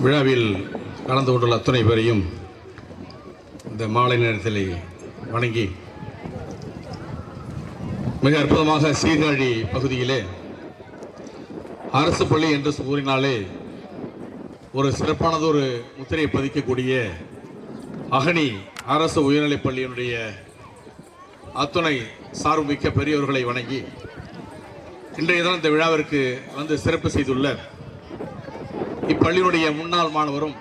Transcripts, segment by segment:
விழாவில் கலந்து கொண்டுள்ள அத்துணை பேரையும் இந்த மாலை நேரத்தில் வணங்கி மிக அற்புதமாக சீர்காழி பகுதியிலே அரசு பள்ளி என்று கூறினாலே ஒரு சிறப்பானதொரு முத்திரையை பதிக்கக்கூடிய அகனி அரசு உயர்நிலைப் பள்ளியினுடைய அத்துணை சார்புமிக்க பெரியவர்களை வணங்கி இன்றைய தினம் இந்த விழாவிற்கு வந்து சிறப்பு செய்துள்ள இப்பள்ளியினுடைய முன்னாள் மாணவரும்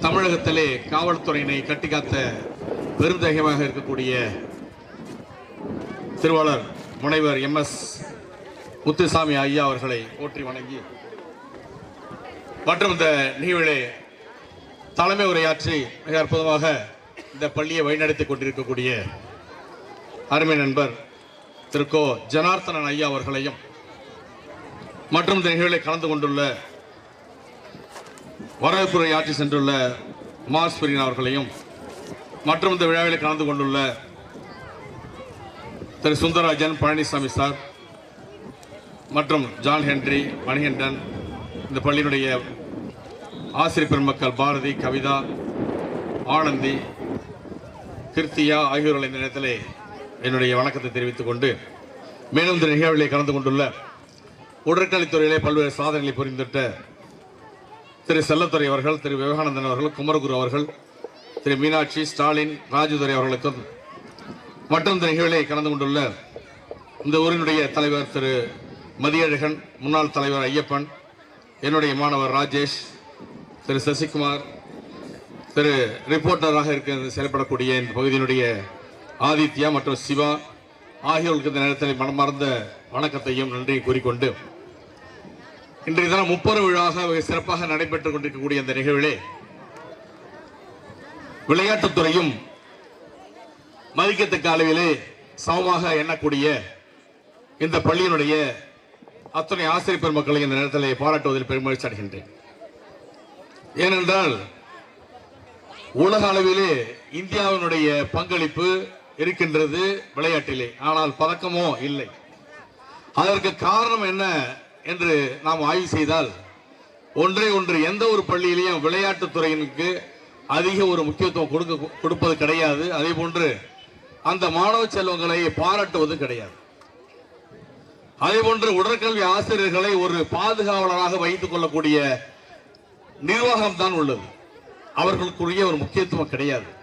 தமிழகத்திலே காவல்துறையினை கட்டிக்காத்த பெருந்தகமாக இருக்கக்கூடிய திருவாளர் முனைவர் எம் எஸ் முத்துசாமி ஐயா அவர்களை போற்றி வணங்கி மற்றும் இந்த நிகழ்விலே தலைமை உரையாற்றி மிக அற்புதமாக இந்த பள்ளியை வழிநடத்திக் கொண்டிருக்கக்கூடிய அருமை நண்பர் திரு கோ. ஜனார்த்தனன் ஐயா அவர்களையும் மற்றும் இந்த நிகழ்வில் கலந்து கொண்டுள்ள வரவேற்புரை ஆற்றி சென்றுள்ள மார்ஸ் அவர்களையும் மற்றும் இந்த விழாவில் கலந்து கொண்டுள்ள திரு சுந்தரராஜன் பழனிசாமி சார் மற்றும் ஜான் ஹென்றி மணிகண்டன் இந்த பள்ளியினுடைய ஆசிரியர் பெருமக்கள் பாரதி கவிதா ஆனந்தி கிருத்தியா ஆகியோர்கள் இந்த நேரத்தில் என்னுடைய வணக்கத்தை தெரிவித்துக் கொண்டு மேலும் இந்த நிகழ்விலே கலந்து கொண்டுள்ள உடற்கலைத்துறையிலே பல்வேறு சாதனைகளை புரிந்துவிட்ட திரு செல்லத்துறை அவர்கள் திரு விவேகானந்தன் அவர்கள் குமரகுரு அவர்கள் திரு மீனாட்சி ஸ்டாலின் ராஜுதுரை அவர்களுக்கும் மற்றும் இந்த நிகழ்விலே கலந்து கொண்டுள்ள இந்த ஊரினுடைய தலைவர் திரு மதியழகன் முன்னாள் தலைவர் ஐயப்பன் என்னுடைய மாணவர் ராஜேஷ் திரு சசிகுமார் திரு ரிப்போர்ட்டராக இருக்க செயல்படக்கூடிய இந்த பகுதியினுடைய ஆதித்யா மற்றும் சிவா ஆகியோருக்கு இந்த நேரத்தில் மனமார்ந்த வணக்கத்தையும் நன்றியை கூறிக்கொண்டு இன்றைய தினம் முப்பது விழாவாக சிறப்பாக நடைபெற்றுக் கொண்டிருக்கக்கூடிய இந்த நிகழ்விலே விளையாட்டுத்துறையும் மதிக்கத்தக்க அளவிலே சமமாக எண்ணக்கூடிய இந்த பள்ளியினுடைய அத்தனை ஆசிரியர் பெருமக்களை இந்த நேரத்தில் பாராட்டுவதில் பெருமகிழ்ச்சி அடைகின்றேன். ஏனென்றால் உலக அளவிலே இந்தியாவினுடைய பங்களிப்பு இருக்கின்றது விளையாட்டிலே. ஆனால் பதக்கமோ இல்லை. அதற்கு காரணம் என்ன என்று நாம் ஆய்வு செய்தால் ஒன்றே ஒன்று எந்த ஒரு பள்ளியிலையும் விளையாட்டுத் துறையினுக்கு அதிக ஒரு முக்கியத்துவம் கொடுக்க கொடுப்பது கிடையாது. அதே போன்று அந்த மாணவ செல்வங்களை பாராட்டுவது கிடையாது. அதே போன்று உடற்கல்வி ஆசிரியர்களை ஒரு பாதுகாவலராக வைத்துக் கொள்ளக்கூடிய நிர்வாகம் தான் உள்ளது. அவர்களுக்குரிய ஒரு முக்கியத்துவம் கிடையாது.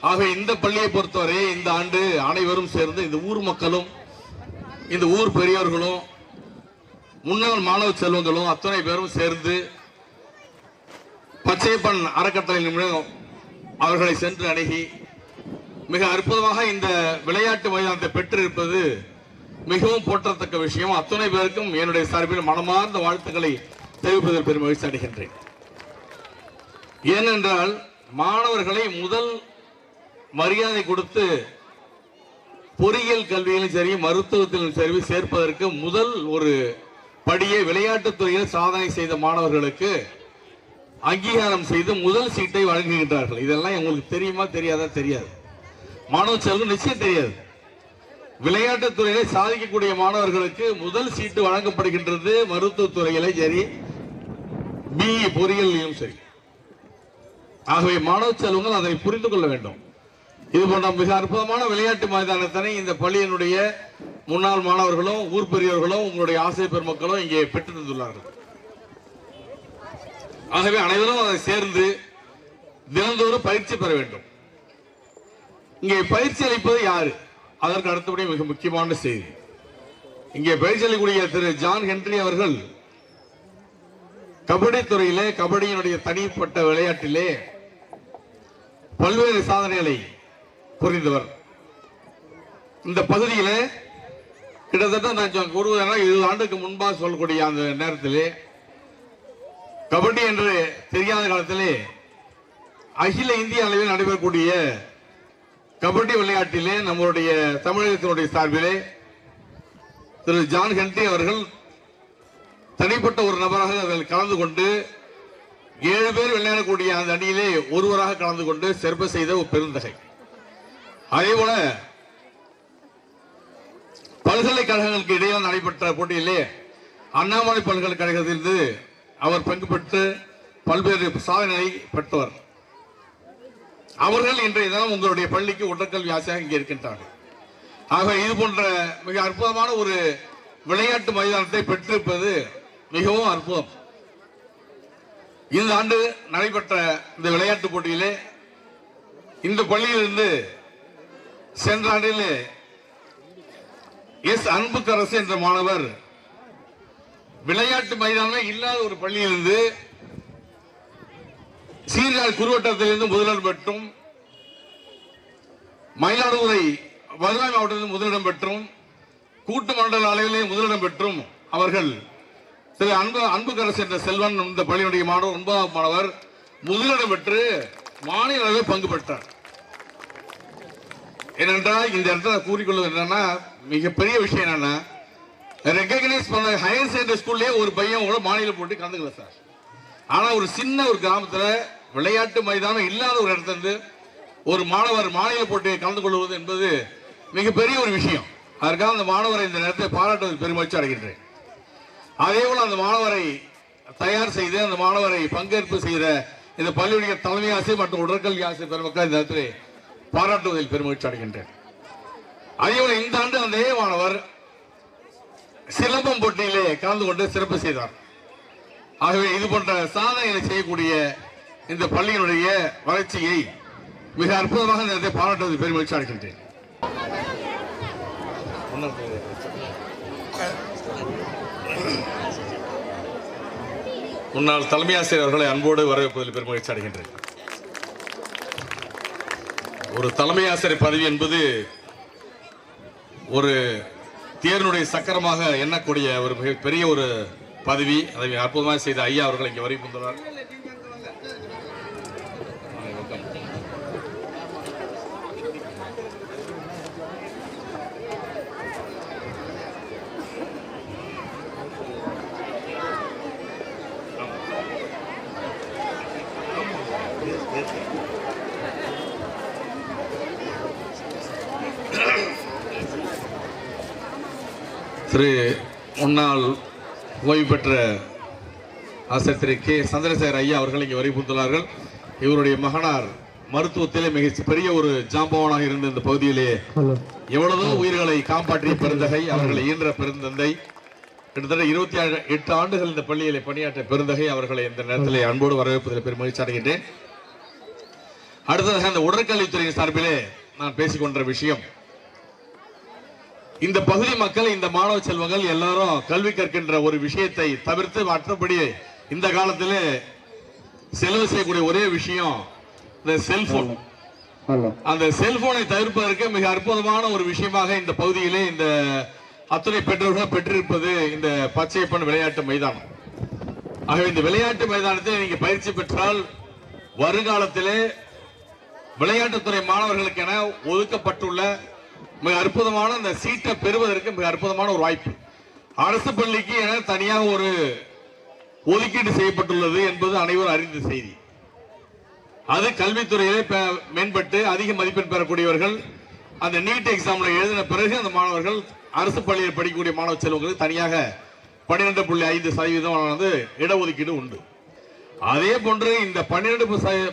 ஆகவே இந்த பள்ளியை பொறுத்தவரை இந்த ஆண்டு அனைவரும் சேர்ந்து இந்த ஊர் மக்களும் இந்த ஊர் பெரியவர்களும் முன்னாள் மாணவ செல்வங்களும் அத்தனை பேரும் சேர்ந்து பச்சையப்பன் அறக்கட்டளை நிமிடம் அவர்களை சென்று அணுகி மிக அற்புதமாக இந்த விளையாட்டு மைதானத்தை பெற்றிருப்பது மிகவும் போற்றத்தக்க விஷயம். அத்தனை பேருக்கும் என்னுடைய சார்பில் மனமார்ந்த வாழ்த்துக்களை தெரிவிப்பதில் பெரும் மகிழ்ச்சி அடைகின்றேன். ஏனென்றால் மாணவர்களை முதல் மரியாதை கொடுத்து பொறியியல் கல்வியிலும் சரி மருத்துவத்திலும் சரி சேர்ப்பதற்கு முதல் ஒரு படியே விளையாட்டுத் துறையில் சாதனை செய்த மாணவர்களுக்கு அங்கீகாரம் செய்து முதல் சீட்டை வழங்குகின்றார்கள். இதெல்லாம் உங்களுக்கு தெரியுமா தெரியாதா? தெரியாது. மாணவ செல்வம் நிச்சயம் தெரியாது. விளையாட்டுத் துறையிலே சாதிக்கக்கூடிய மாணவர்களுக்கு முதல் சீட்டு வழங்கப்படுகின்றது மருத்துவத்துறையிலே சரி. பிஇ பொறியியலிலும் சரி. ஆகவே மாணவ செல்வங்கள் அதை புரிந்து கொள்ள வேண்டும். இது போன்ற மிக அற்புதமான விளையாட்டு மைதானத்தினை இந்த பள்ளியினுடைய முன்னாள் மாணவர்களும் ஊர் பெரியவர்களும் உங்களுடைய ஆசிரியர் பெருமக்களும் இங்கே பெற்று தந்துள்ளார்கள் ஆகவே அனைவரும் அதை சேர்ந்து தினந்தோறும் பயிற்சி பெற வேண்டும். இங்கே பயிற்சி அளிப்பது யாரு? அதற்கு அடுத்தபடி மிக முக்கியமான செய்தி. இங்கே பயிற்சி அளிக்கக்கூடிய திரு ஜான் ஹென்றி அவர்கள் கபடி துறையிலே கபடியினுடைய தனிப்பட்ட விளையாட்டிலே பல்வேறு சாதனைகளை புரிந்தவர். இந்த பகுதியில கிட்டத்தட்ட நான் ஒரு இருபது ஆண்டுக்கு முன்பாக சொல்லக்கூடிய அந்த நேரத்திலே கபடி என்று தெரியாத காலத்திலே அகில இந்திய அளவில் நடைபெறக்கூடிய கபடி விளையாட்டிலே நம்மளுடைய தமிழகத்தினுடைய சார்பிலே திரு ஜான் ஹென்ரி அவர்கள் தனிப்பட்ட ஒரு நபராக அதில் கலந்து கொண்டு ஏழு பேர் விளையாடக்கூடிய அந்த அணியிலே ஒருவராக கலந்து கொண்டு சிறப்பு செய்த ஒரு பெருந்தகை. அதே போல பல்கலைக்கழகங்களுக்கு இடையே நடைபெற்ற போட்டியிலே அண்ணாமலை பல்கலைக்கழகத்திலிருந்து அவர் பங்கு பெற்று பல்வேறு சாதனையை பெற்றவர். அவர்கள் இன்றைய தினம் உங்களுடைய பள்ளிக்கு உடற்கல்வி ஆசையாக இங்கே இருக்கின்றார்கள். ஆக இது போன்ற மிக அற்புதமான ஒரு விளையாட்டு மைதானத்தை பெற்றிருப்பது மிகவும் அற்புதம். இந்த ஆண்டு நடைபெற்ற இந்த விளையாட்டு போட்டியிலே இந்த பள்ளியிலிருந்து சென்ற ஆண்டிலே எஸ் அன்புக்கரசு என்ற மாணவர் விளையாட்டு மைதானமே இல்லாத ஒரு பள்ளியிலிருந்து சீர்காழ் குறுவட்டத்திலிருந்து முதலிடம் பெற்றும் மயிலாடுதுறை மதுரை மாவட்டத்தில் முதலிடம் பெற்றும் கூட்டு மண்டல அளவிலே முதலிடம் பெற்றும் அவர்கள் திரு அன்பு அன்புக்கரசு என்ற செல்வன் இந்த பள்ளியுடைய மாணவர் ஒன்பதாம் மாணவர் முதலிடம் பெற்று மாநில அளவில் பங்கு பெற்றார். ஏனென்றால் இந்த இடத்துல கூறிக்கொள்வது என்னன்னா மிகப்பெரிய விஷயம் என்னன்னா ரெக்கக்னைஸ் பண்ண ஹையர் செகண்டரி ஸ்கூல்லேயே ஒரு பையன் கூட மாநில போட்டி கலந்துக்கல சார் ஆனா ஒரு சின்ன ஒரு கிராமத்துல விளையாட்டு மைதானம் இல்லாத ஒரு இடத்துல இருந்து ஒரு மாணவர் மாநில போட்டியை கலந்து கொள்வது என்பது மிகப்பெரிய ஒரு விஷயம். அதற்காக அந்த மாணவரை இந்த நேரத்தை பாராட்டுவதற்கு பெருமகிழ்ச்சி அடைகின்றேன். அதே போல அந்த மாணவரை தயார் செய்து அந்த மாணவரை பங்கேற்பு செய்த இந்த பள்ளியுடைய தலைமை ஆசிரியர் மற்றும் உடற்கல்வி ஆசிரியர் பெருமக்கள் இந்த நேரத்தில் பாராட்டுவதில் பெருமகிழ்ச்சி அடைகின்றேன். அதேபோல இந்த ஆண்டு அந்த மாணவர் சிலம்பம் போட்டியிலே கலந்து கொண்டு சிறப்பு செய்தார். ஆகவே இது போன்ற சாதனைகளை செய்யக்கூடிய இந்த பள்ளியினுடைய வளர்ச்சியை மிக அற்புதமாக இந்த நேரத்தை பாராட்டுவதில் பெருமகிழ்ச்சி அடைகின்றேன் முன்னாள் தலைமை ஆசிரியர் அவர்களை அன்போடு வரவேற்பதில் பெருமகிழ்ச்சி அடைகின்றேன் ஒரு தலைமை ஆசிரியர் பதவி என்பது ஒரு தேர்னுடைய சக்கரமாக எண்ணக்கூடிய ஒரு மிகப்பெரிய பெரிய ஒரு பதவி அதை அற்புதமாக செய்த ஐயா அவர்கள் இங்கே வரை புந்துள்ளார் திரு முன்னாள் ஓய்வு பெற்ற ஆசிரியர் திரு கே. சந்திரசேகர் ஐயா அவர்கள் இங்கே வரை புந்துள்ளார்கள் இவருடைய மகனார் மருத்துவத்திலே மிக பெரிய ஒரு ஜாம்பவனாக இருந்த இந்த பகுதியிலே எவ்வளவோ உயிர்களை காப்பாற்றிய பெருந்தகை அவர்களை ஈன்ற பெருந்தந்தை. கிட்டத்தட்ட இருபத்தி ஏழு எட்டு ஆண்டுகள் இந்த பள்ளியிலே பணியாற்றிய பெருந்தகை அவர்களை இந்த நேரத்திலே அன்போடு வரவேற்பதில் பெரும் மகிழ்ச்சி அடைகின்றேன். அடுத்ததாக அந்த உடற்கல்வித்துறையின் சார்பிலே நான் பேசிக் கொண்ட விஷயம் இந்த பகுதி மக்கள் இந்த மாணவ செல்வங்கள் எல்லாரும் கல்வி கற்கின்ற ஒரு விஷயத்தை தவிர்த்து மற்றபடி இந்த காலத்திலே செலவு செய்யக்கூடிய ஒரே விஷயம் இந்த செல்போன். அந்த செல்போனை தவிர்ப்பதற்கு மிக அற்புதமான ஒரு விஷயமாக இந்த பகுதியிலே இந்த அத்துணை பெற்றோர்கள் பெற்றிருப்பது இந்த பச்சையப்பன் விளையாட்டு மைதானம். ஆகவே இந்த விளையாட்டு மைதானத்தில் நீங்க பயிற்சி பெற்றால் வருங்காலத்திலே விளையாட்டுத்துறை மாணவர்களுக்கென ஒதுக்கப்பட்டுள்ள மிக அற்புதமான அந்த சீட்டை பெறுவதற்கு மிக அற்புதமான ஒரு வாய்ப்பு. அரசு பள்ளிக்கு என தனியாக ஒரு ஒதுக்கீடு செய்யப்பட்டுள்ளது என்பது அனைவரும் அறிந்த செய்தி. அது கல்வித்துறையிலே மேம்பட்டு அதிக மதிப்பெண் பெறக்கூடியவர்கள் அந்த நீட் எக்ஸாம்ல எழுதின பிறகு அந்த மாணவர்கள் அரசு பள்ளியில் படிக்கக்கூடிய மாணவ செல்வங்களுக்கு தனியாக பன்னிரெண்டு புள்ளி ஐந்து சதவீதம் இடஒதுக்கீடு உண்டு. அதே போன்று இந்த பன்னிரெண்டு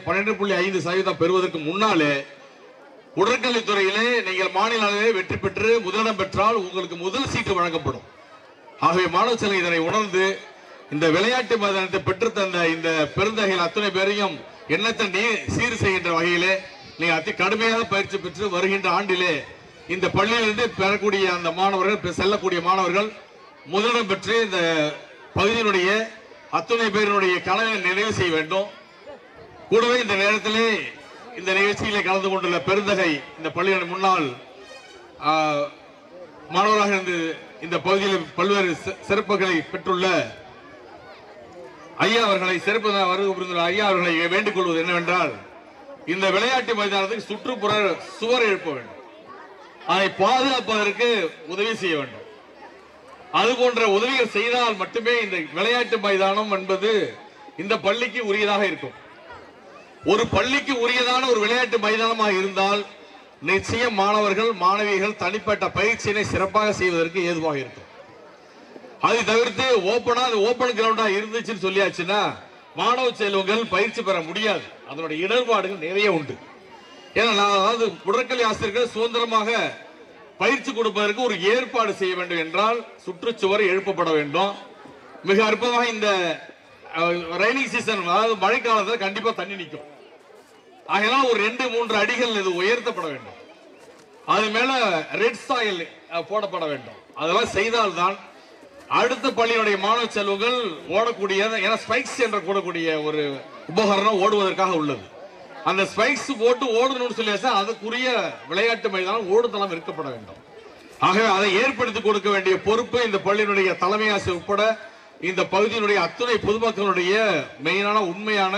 பன்னிரெண்டு புள்ளி ஐந்து சதவீதம் பெறுவதற்கு முன்னாலே உடற்கல்வித்துறையிலே நீங்கள் மாநில அளவிலே வெற்றி பெற்று முதலிடம் பெற்றால் உங்களுக்கு முதல் சீட்டு வழங்கப்படும். ஆகவே மாணவ செல்வம் இதனை உணர்ந்து இந்த விளையாட்டு மைதானத்தை பெற்று தந்த இந்த பெருந்தகையில் அத்தனை பேரையும் எண்ணத்தை நீ சீர் செய்கின்ற வகையிலே நீங்கள் அதி கடுமையாக பயிற்சி பெற்று வருகின்ற ஆண்டிலே இந்த பள்ளியிலிருந்து பெறக்கூடிய அந்த மாணவர்கள் செல்லக்கூடிய மாணவர்கள் முதலிடம் பெற்று இந்த பகுதியினுடைய அத்துணை பேரினுடைய கனவை நிறைவு செய்ய வேண்டும். கூடவே இந்த நேரத்திலே இந்த நிகழ்ச்சியிலே கலந்து கொண்டுள்ள பெருந்தகை இந்த பள்ளியின் முன்னாள் மாணவராக இருந்து இந்த பகுதியில் பல்வேறு சிறப்புகளை பெற்றுள்ள ஐயா அவர்களை சிறப்பு வருகை புரிந்துள்ள ஐயா அவர்களை வேண்டிக் கொள்வது என்னவென்றால் இந்த விளையாட்டு மைதானத்துக்கு சுற்றுப்புற சுவர் எழுப்ப வேண்டும். அதை பாதுகாப்பதற்கு உதவி செய்ய வேண்டும். அது போன்ற உதவிகள் செய்தால் மட்டுமே இந்த விளையாட்டு மைதானம் என்பது இந்த பள்ளிக்கு உரியதாக இருக்கும். ஒரு பள்ளிக்கு உரியதான ஒரு விளையாட்டு மைதானமாக இருந்தால் நிச்சயம் மாணவர்கள் மாணவிகள் தனிப்பட்ட பயிற்சியினை சிறப்பாக செய்வதற்கு ஏதுவாக இருக்கும். அதை தவிர்த்து ஓப்பனா அது ஓப்பன் கிரவுண்டா இருந்துச்சுன்னு சொல்லியாச்சுன்னா மாணவ செல்வங்கள் பயிற்சி பெற முடியாது. அதனுடைய இடர்பாடுகள் நிறைய உண்டு. ஏன்னா நான் அதாவது உடற்கல்வி ஆசிரியர்கள் சுதந்திரமாக பயிற்சி கொடுப்பதற்கு ஒரு ஏற்பாடு செய்ய வேண்டும் என்றால் சுற்றுச்சுவர் எழுப்பப்பட வேண்டும். மிக அற்புதமாக இந்த ரெய்னிங் சீசன் அதாவது மழைக்காலத்தில் கண்டிப்பாக தண்ணி நிற்கும் ஆகையெல்லாம் ஒரு ரெண்டு மூன்று அடிகள் இது உயர்த்தப்பட வேண்டும். அது மேல ரெட் சாயில் போடப்பட வேண்டும். அதெல்லாம் செய்தால்தான் அடுத்த பள்ளியினுடைய மாணவ செல்வங்கள் ஓடக்கூடிய ஏன்னா ஸ்பைக்ஸ் என்ற கூடக்கூடிய ஒரு உபகரணம் ஓடுவதற்காக உள்ளது. அந்த ஸ்பைக்ஸ் போட்டு ஓடணும்னு சொல்லியாச்சா அதுக்குரிய விளையாட்டு மைதானம் ஓடுதளம் இருக்கப்பட வேண்டும். ஆகவே அதை ஏற்படுத்தி கொடுக்க வேண்டிய பொறுப்பு இந்த பள்ளியினுடைய தலைமை ஆசிரியர் உட்பட இந்த பகுதியினுடைய அத்துணை பொதுமக்களுடைய மெயினான உண்மையான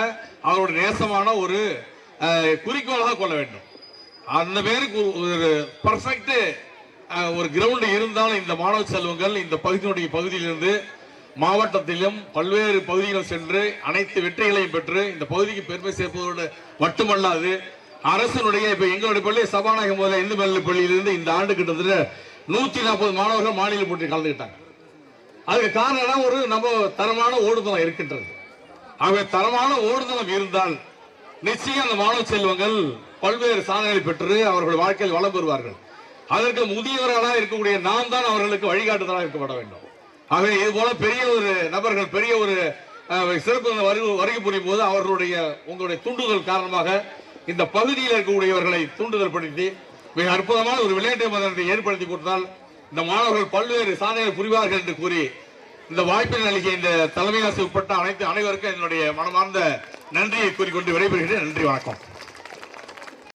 அவருடைய நேசமான ஒரு குறிக்கோளாக கொள்ள வேண்டும். அந்த பேருக்கு ஒரு பர்ஃபெக்ட் ஒரு கிரவுண்டு இருந்தாலும் இந்த மாணவ செல்வங்கள் இந்த பகுதியினுடைய பகுதியிலிருந்து மாவட்டத்திலும் பல்வேறு பகுதிகள் சென்று அனைத்து வெற்றிகளையும் பெற்று இந்த பகுதிக்கு பெருமை சேர்ப்பதோடு மட்டுமல்லாது அரசனுடைய இப்ப எங்களுடைய பள்ளி சபாநாயகம் முதல்ல இந்து மேல்நிலை பள்ளியிலிருந்து இந்த ஆண்டு கிட்டத்தட்ட நூத்தி நாற்பது மாணவர்கள் மாநில போட்டி கலந்துகிட்டாங்க அதுக்கு காரணம் ஒரு நம்ம தரமான ஓடுதளம் இருக்கின்றது. ஆகவே தரமான ஓடுதளம் இருந்தால் நிச்சயம் அந்த மாணவ செல்வங்கள் பல்வேறு சாதனைகளை பெற்று அவர்கள் வாழ்க்கையில் வளம் பெறுவார்கள். அதற்கு முதியவர்களாக இருக்கக்கூடிய நாம் தான் அவர்களுக்கு வழிகாட்டுதலாக இருக்கப்பட வேண்டும். ஆகவே இது போல பெரிய ஒரு நபர்கள் பெரிய ஒரு சிறப்பு வருகை புரியும் போது அவர்களுடைய உங்களுடைய தூண்டுதல் காரணமாக இந்த பகுதியில் இருக்கக்கூடியவர்களை தூண்டுதல் படுத்தி மிக அற்புதமான ஒரு விளையாட்டு மதத்தை ஏற்படுத்தி கொடுத்தால் இந்த மாணவர்கள் பல்வேறு சாதனைகள் புரிவார்கள் என்று கூறி இந்த வாய்ப்பை நல்கிய இந்த தலைமை ஆசிரியர் உட்பட்ட அனைத்து அனைவருக்கும் என்னுடைய மனமார்ந்த நன்றியை கூறிக்கொண்டு விடைபெறுகிறேன். நன்றி வணக்கம்.